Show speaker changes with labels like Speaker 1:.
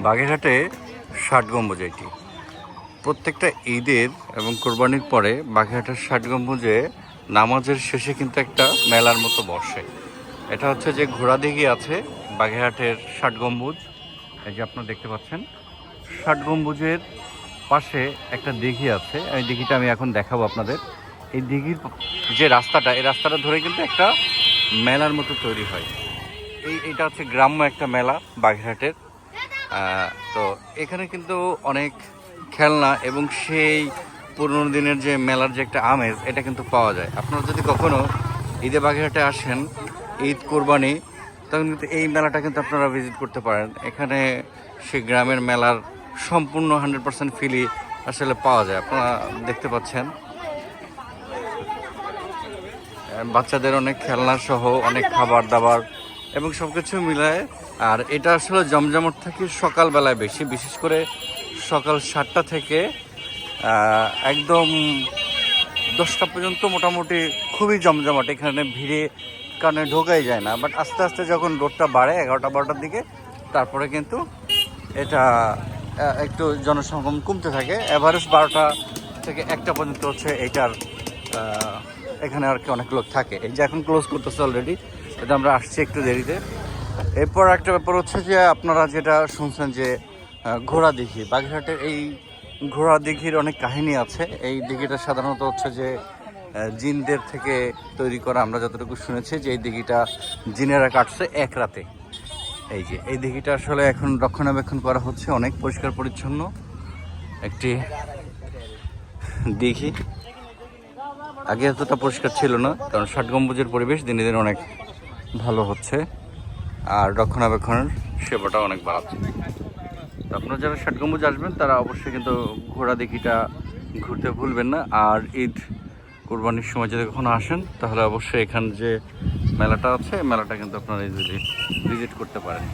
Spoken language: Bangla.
Speaker 1: বাগেরহাটে ষাট গম্বুজ এটি। প্রত্যেকটা ঈদের এবং কোরবানির পরে বাগেরহাটের ষাট গম্বুজে নামাজের শেষে কিন্তু একটা মেলার মতো বসে। এটা হচ্ছে যে ঘোড়া দিঘি আছে বাগেরহাটের ষাট গম্বুজ। এই যে আপনারা দেখতে পাচ্ছেন ষাট গম্বুজের পাশে একটা দিঘি আছে। এই দিঘিটা আমি এখন দেখাবো আপনাদের। এই দিঘির যে রাস্তাটা এই রাস্তাটা ধরে কিন্তু একটা মেলার মতো তৈরি হয়। এই এটা হচ্ছে গ্রাম্য একটা মেলা বাগেরহাটের। আহ, তো এখানে কিন্তু অনেক খেলনা এবং সেই পুরনো দিনের যে মেলার যে একটা আমেজ, এটা কিন্তু পাওয়া যায়। আপনারা যদি কখনো ঈদে বাগেরহাটে আসেন, ঈদ কোরবানি, তখন কিন্তু এই মেলাটা কিন্তু আপনারা ভিজিট করতে পারেন। এখানে সেই গ্রামের মেলার সম্পূর্ণ হান্ড্রেড পার্সেন্ট ফিলি আসলে পাওয়া যায়। আপনারা দেখতে পাচ্ছেন। বাচ্চাদের অনেক খেলনা সহ অনেক খাবার দাবার এবং সব কিছু মিলায়, আর এটা আসলে জমজমট থাকে সকালবেলায় বেশি, বিশেষ করে সকাল সাতটা থেকে একদম দশটা পর্যন্ত মোটামুটি খুবই জমজমাট। এখানে ভিড়ে কারণে ঢোকাই যায় না বাট আস্তে আস্তে যখন রোডটা বাড়ে, এগারোটা, বারোটার দিকে, তারপরে কিন্তু এটা একটু জনসংখ্যম কমতে থাকে। এভারেজ বারোটা থেকে একটা পর্যন্ত হচ্ছে এইটার এখানে আর কি অনেক লোক থাকে। এই যে এখন ক্লোজ করতেছে অলরেডি এটা আমরা আসছি একটু দেরিতে। এরপর একটা ব্যাপার হচ্ছে যে আপনারা যেটা শুনছেন যে ঘোড়া দিঘি, বাগেরহাটের এই ঘোড়া দিঘির অনেক কাহিনী আছে। এই দিঘিটা সাধারণত হচ্ছে যে জিনদের থেকে তৈরি করা আমরা যতটুকু শুনেছি যে এই দিঘিটা জিনেরা কাটছে এক রাতে। এই যে, এই দিঘিটা আসলে এখন রক্ষণাবেক্ষণ করা হচ্ছে অনেক পরিষ্কার পরিচ্ছন্ন একটি দিঘি। আগে এতটা পরিষ্কার ছিল না, কারণ ষাট গম্বুজের পরিবেশ দিনে দিনে অনেক ভালো হচ্ছে। আর রক্ষণাবেক্ষণের সেবাটা অনেক বাড়াচ্ছে। আপনারা যারা ষাটগম্বুজ আসবেন, তারা অবশ্যই কিন্তু ঘোড়া দিঘিটা ঘুরতে ভুলবেন না। আর ঈদ কোরবানির সময় যদি কখনো আসেন, তাহলে অবশ্যই এখানে যে মেলাটা আছে, মেলাটা কিন্তু আপনারা ইজিলি ভিজিট করতে পারেন।